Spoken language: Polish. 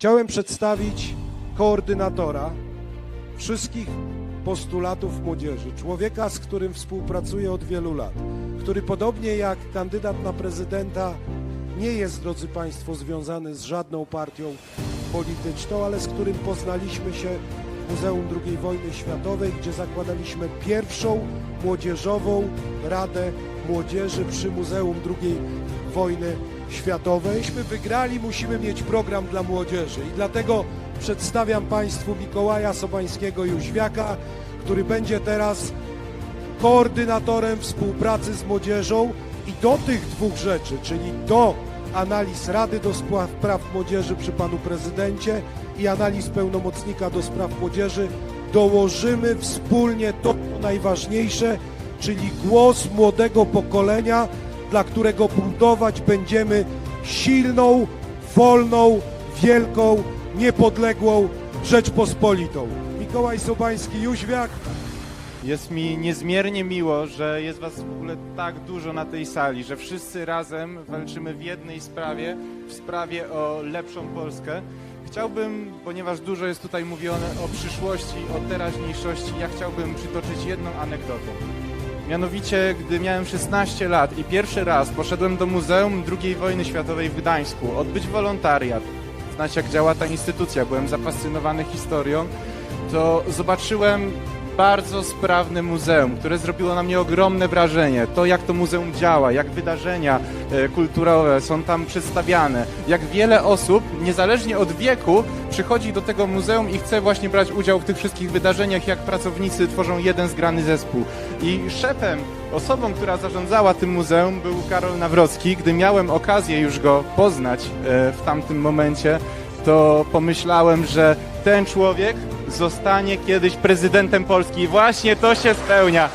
Chciałem przedstawić koordynatora wszystkich postulatów młodzieży, człowieka, z którym współpracuję od wielu lat, który podobnie jak kandydat na prezydenta nie jest, drodzy Państwo, związany z żadną partią polityczną, ale z którym poznaliśmy się Muzeum II Wojny Światowej, gdzie zakładaliśmy pierwszą młodzieżową Radę Młodzieży przy Muzeum II Wojny Światowej. Jeśli wygrali, musimy mieć program dla młodzieży i dlatego przedstawiam Państwu Mikołaja Sobańskiego-Jóźwiaka, który będzie teraz koordynatorem współpracy z młodzieżą i do tych dwóch rzeczy, czyli do analiz Rady do Spraw Praw Młodzieży przy Panu Prezydencie i analiz pełnomocnika do spraw młodzieży dołożymy wspólnie to najważniejsze, czyli głos młodego pokolenia, dla którego budować będziemy silną, wolną, wielką, niepodległą Rzeczpospolitą. Mikołaj Sobański-Jóźwiak, Jest mi niezmiernie miło, że jest Was w ogóle tak dużo na tej sali, że wszyscy razem walczymy w jednej sprawie, w sprawie o lepszą Polskę. Chciałbym, ponieważ dużo jest tutaj mówione o przyszłości, o teraźniejszości, ja chciałbym przytoczyć jedną anegdotę. Mianowicie, gdy miałem 16 lat i pierwszy raz poszedłem do Muzeum II Wojny Światowej w Gdańsku, odbyć wolontariat, znać jak działa ta instytucja, byłem zafascynowany historią, to zobaczyłem bardzo sprawne muzeum, które zrobiło na mnie ogromne wrażenie. To, jak to muzeum działa, jak wydarzenia e, kulturowe są tam przedstawiane, jak wiele osób, niezależnie od wieku, przychodzi do tego muzeum i chce właśnie brać udział w tych wszystkich wydarzeniach, jak pracownicy tworzą jeden zgrany zespół. I szefem, osobą, która zarządzała tym muzeum był Karol Nawrocki. Gdy miałem okazję już go poznać e, w tamtym momencie, to pomyślałem, że ten człowiek zostanie kiedyś prezydentem Polski. I właśnie to się spełnia.